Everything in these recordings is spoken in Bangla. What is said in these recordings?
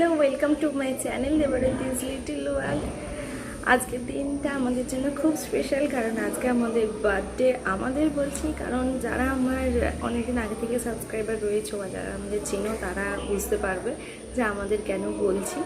Hello welcome to my channel Debarati's little world আজকের দিনটা আমাদের জন্য খুব স্পেশাল কারণ আজকে আমাদের বার্থডে আমাদের বলছি, কারণ যারা আমার অনেকদিন আগে থেকে সাবস্ক্রাইবার রয়েছে বা যারা আমাদের চেনো, তারা বুঝতে পারবে যে আমাদের কেন বলছি।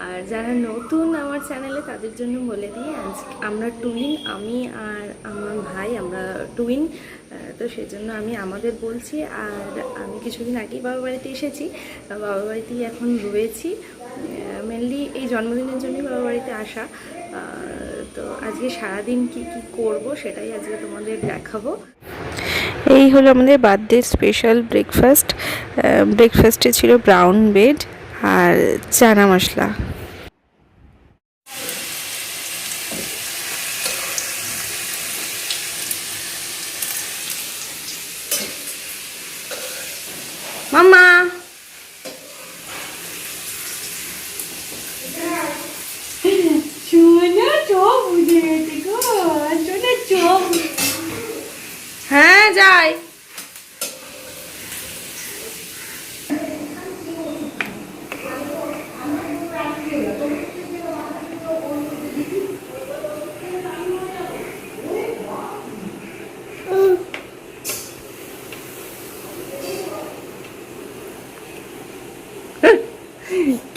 আর যারা নতুন আমার চ্যানেলে তাদের জন্য বলে দিই, আজ আমরা টুইন আমি আর আমার ভাই, আমরা টুইন তো সেই জন্য আমি আমাদের বলছি, আর আমি কিছুদিন আগেই বাবা বাড়িতে এসেছি। বাবা বাড়িতেই এখন রয়েছি। মেনলি এই জন্মদিনের জন্যই বাবা বাড়িতে আসা। তো আজকে সারাদিন কি কি করব সেটাই আজকে তোমাদের দেখাবো। এই হলো আমাদের বার্থডে স্পেশাল ব্রেকফাস্ট ব্রেকফাস্টে ছিল ব্রাউন ব্রেড আর চানা মশলা মামা সোনা চোখ বুঝে গেছে গো সোনা চোখ হ্যাঁ যাই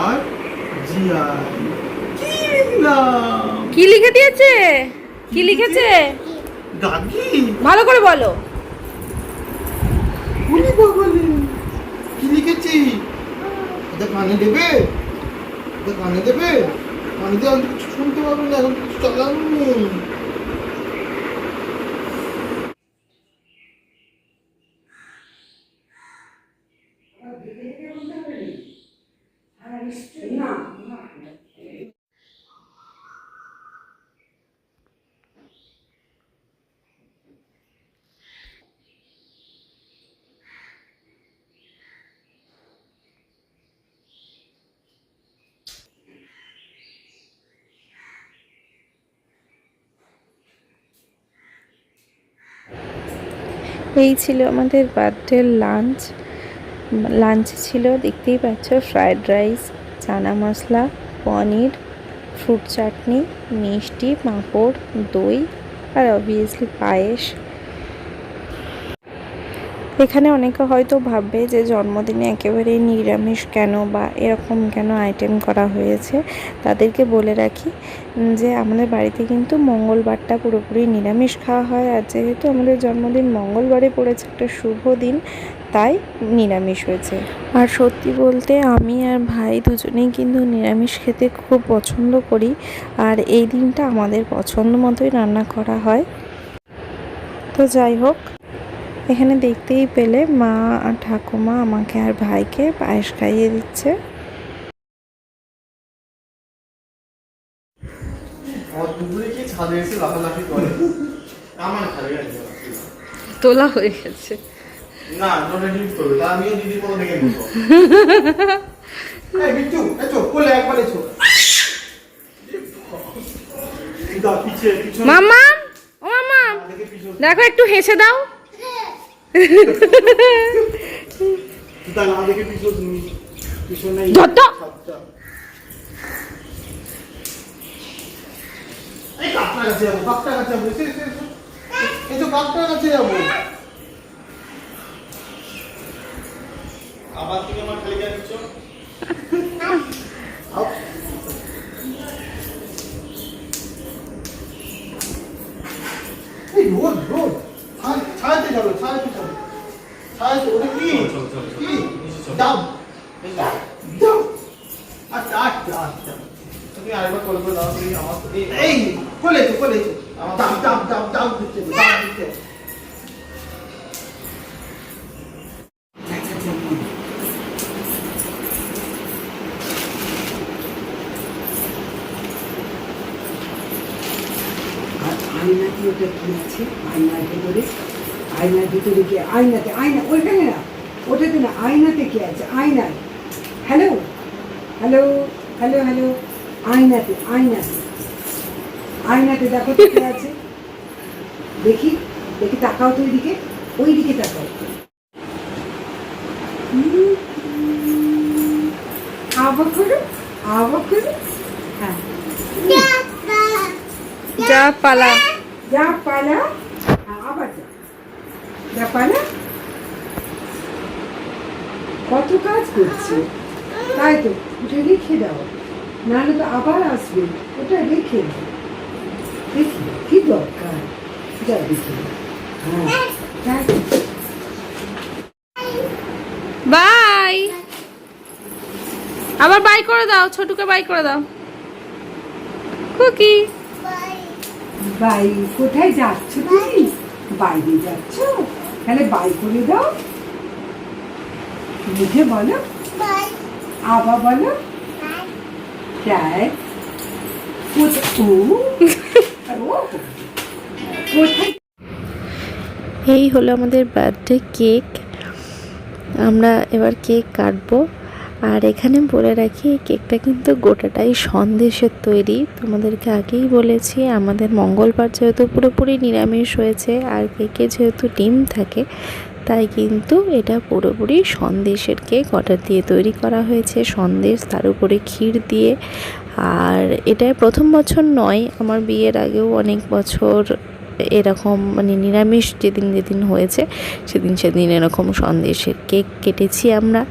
আর জি আই কি লিখলাম কি লিখে দিয়েছে কি লিখেছে ভালো করে বলো। উনি বগলে কি লিখেছি? এটা কানে দেবে? এটা কানে দেবে? কানে দিয়ে শুনতে পারবে না এখন কিছু চালানো নেই এই ছিল আমাদের বার্থডে লাঞ্চ লাঞ্চ ছিল, দেখতেই পাচ্ছ fried rice chana masala, paneer fruit chutney মিষ্টি, পাঁপড়, দই আর অবভিয়াসলি পায়েস। এখানে অনেকে হয়তো ভাববে যে জন্মদিনে একেবারে নিরামিষ কেন বা এরকম কেন আইটেম করা হয়েছে? তাদেরকে বলে রাখি যে আমাদের বাড়িতে কিন্তু মঙ্গলবারটা পুরোপুরি নিরামিষ খাওয়া হয় আর যেহেতু আমাদের জন্মদিন মঙ্গলবারে পড়েছে একটা শুভ দিন, তাই নিরামিষ হয়েছে। আর সত্যি বলতে আমি আর ভাই দুজনেই কিন্তু নিরামিষ খেতে খুব পছন্দ করি আর এই দিনটা আমাদের পছন্দ মতোই রান্না করা হয়। তো যাই হোক এখানে দেখতেই পেলে মা আর ঠাকুমা আমাকে আর ভাইকে পায়েস খাইয়ে দিচ্ছে। তোলা হয়ে গেছে। না আমিও দিদি মামা ও মামা দেখো একটু হেসে দাও। তা না দেখে পিছনে পিছনে যত। ছাদটা। এই কাকটার কাছে যাব কাকটার কাছে যাব এসো এসো এসো এই তো কাকটার কাছে যাব আবার ডাব আচ্ছা আচ্ছা আচ্ছা। তুমি আরেকবার কল করে দাও, তুমি আমার এই- এই কোলে তো কোলে তো আমার ডাব ডাব ডাব ডাব দিচ্ছে ডাব দিচ্ছে। যেমন আয়নাতে ওটা কি আছে? আয়নার ভেতরে আয়নার ভিতরে আয়নাতে আয়না ওইখানে না ওটাতে না আয়নাতে কি আছে? আয়নায়। হ্যালো হ্যালো হ্যালো হ্যালো আয়নাতে আয়নাতে। আয়নাতে দেখো তো কি আছে? দেখি দেখি তাকাও তো ওইদিকে ওই দিকে তাকাও আবার করো আবার করো হ্যাঁ। যা পালা। যা পালা? হ্যাঁ, আবার যা। যা পালা? কাজ করছে। তাই তো ওটা রেখে দাও। নাহলে তো আবার আসবে। ওটা রেখে দাও। দেখি কি দরকার? যা দেখি। হ্যাঁ বাই। আবার বাই করে দাও ছোটুকে বাই করে দাও। কুকি। বাই কোথায় যাচ্ছ তুমি? বাইরে যাচ্ছ? তাহলে বাই করে দাও। মুখে বলো। আবার বলো। এই হলো আমাদের বার্থডে কেক আমরা এবার কেক কাটবো। আর এখানে বলে রাখি এই কেকটা কিন্তু গোটাটাই সন্দেশের তৈরি। তোমাদেরকে আগেই বলেছি, আমাদের মঙ্গলবার যেহেতু পুরোপুরি নিরামিষ হয়েছে, আর কেকে যেহেতু ডিম থাকে তাই কিন্তু এটা পুরোপুরি সন্দেশের কেক অর্ডার দিয়ে তৈরি করা হয়েছে। সন্দেশ তার উপরে ক্ষীর দিয়ে। আর এটা প্রথম বছর নয়, আমার বিয়ের আগেও অনেক বছর এরকম মানে নিরামিষ যেদিন যেদিন হয়েছে, সেদিন সেদিন এরকম সন্দেশের কেক কেটেছি আমরা।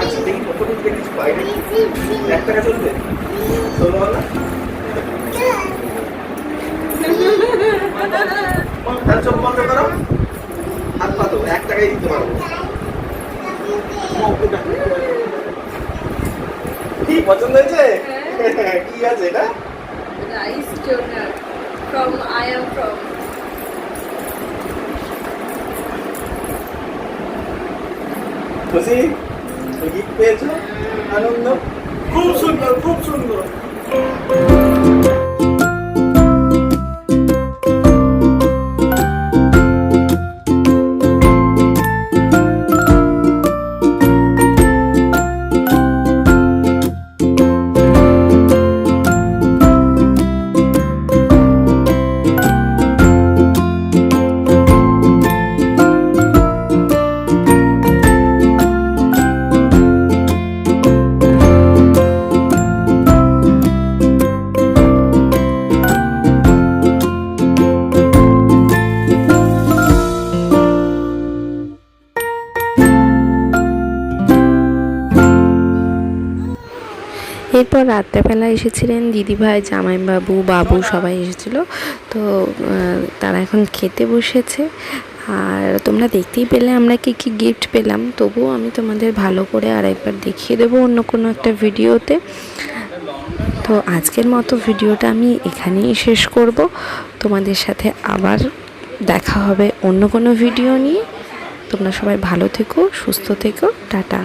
আচ্ছা দেখি কত কিছু কিছু এক টাকা চলবে? চলো তাহলে চোখ বন্ধ করো। হাত পাতো এক টাকাই দিতে পারব কি পছন্দ হয়েছে? কি আছে এটা? Rice donut from I am from খুশি? গিফট পেয়েছ? আনন্দ? খুব সুন্দর খুব সুন্দর। রাত্রেবেলা এসেছিলেন দিদিভাই, জামাইবাবু, বাবু সবাই এসেছিল। তো তারা এখন খেতে বসেছে। আর তোমরা দেখতেই পেলে আমরা কি কি গিফট পেলাম। তবুও আমি তোমাদের ভালো করে আর একবার দেখিয়ে দেবো অন্য কোনো একটা ভিডিওতে। তো আজকের মতো ভিডিওটা আমি এখানেই শেষ করব। তোমাদের সাথে আবার দেখা হবে অন্য কোনো ভিডিও নিয়ে। তোমরা সবাই ভালো থেকো, সুস্থ থেকো, টাটা।